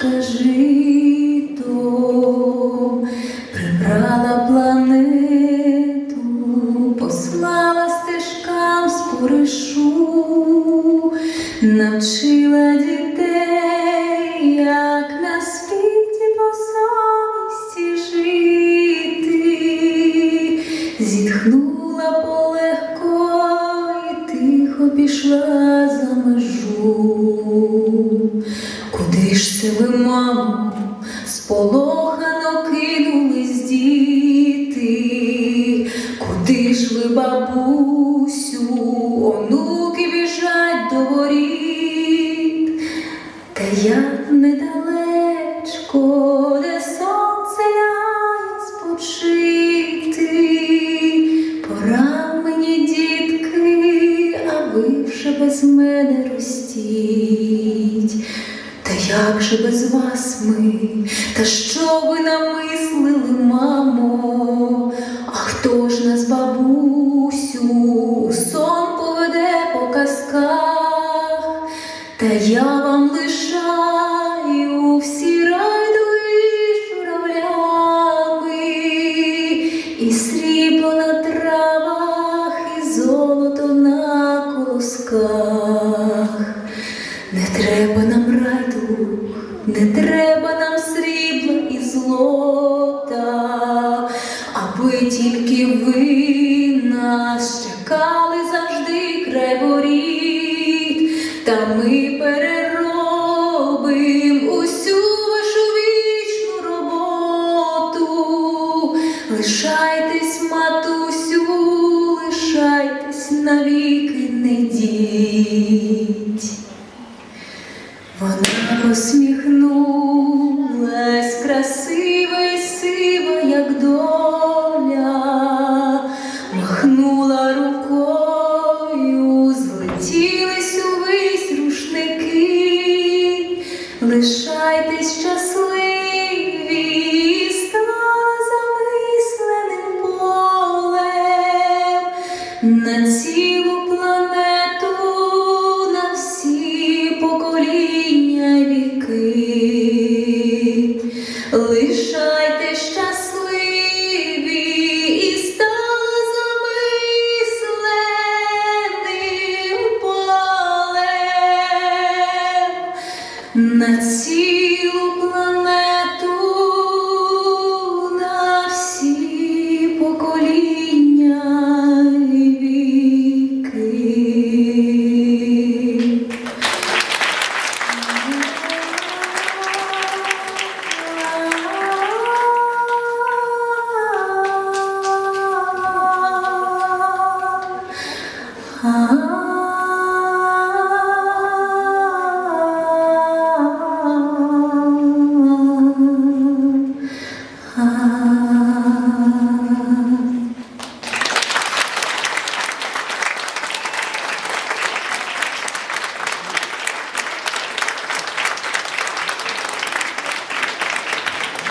пташка жито, прибрала планету, послала стежкам споришу, навчила дітей, як на світі по совісті жити, зітхнула полегко і тихо пішла Куди ж це ви, мамо, сполохано кинулись діти? Куди ж ви, бабусю, онуки біжать до воріт? Та я недалечко, де сонце ляє спочити. Пора мені, дітки, а ви вже без мене ростіть. Як же без вас ми? Та що ви намислили, мамо? А хто ж нас, бабусю, сон поведе по казках? Та я вам лишаю всі райдуги журавлями, і срібло на травах, і золото на колосках. Не треба нам не треба нам срібла і злота, аби тільки ви нас чекали завжди край воріт, та ми переробим усю вашу вічну роботу. Лишайтесь, матусю, лишайтесь навіки не діть. Вона посміхнулась красива й сива, як доля, махнула рукою, злетілись увесь рушники, лишайтесь Лишайте щасливі і стало замисленим полем. На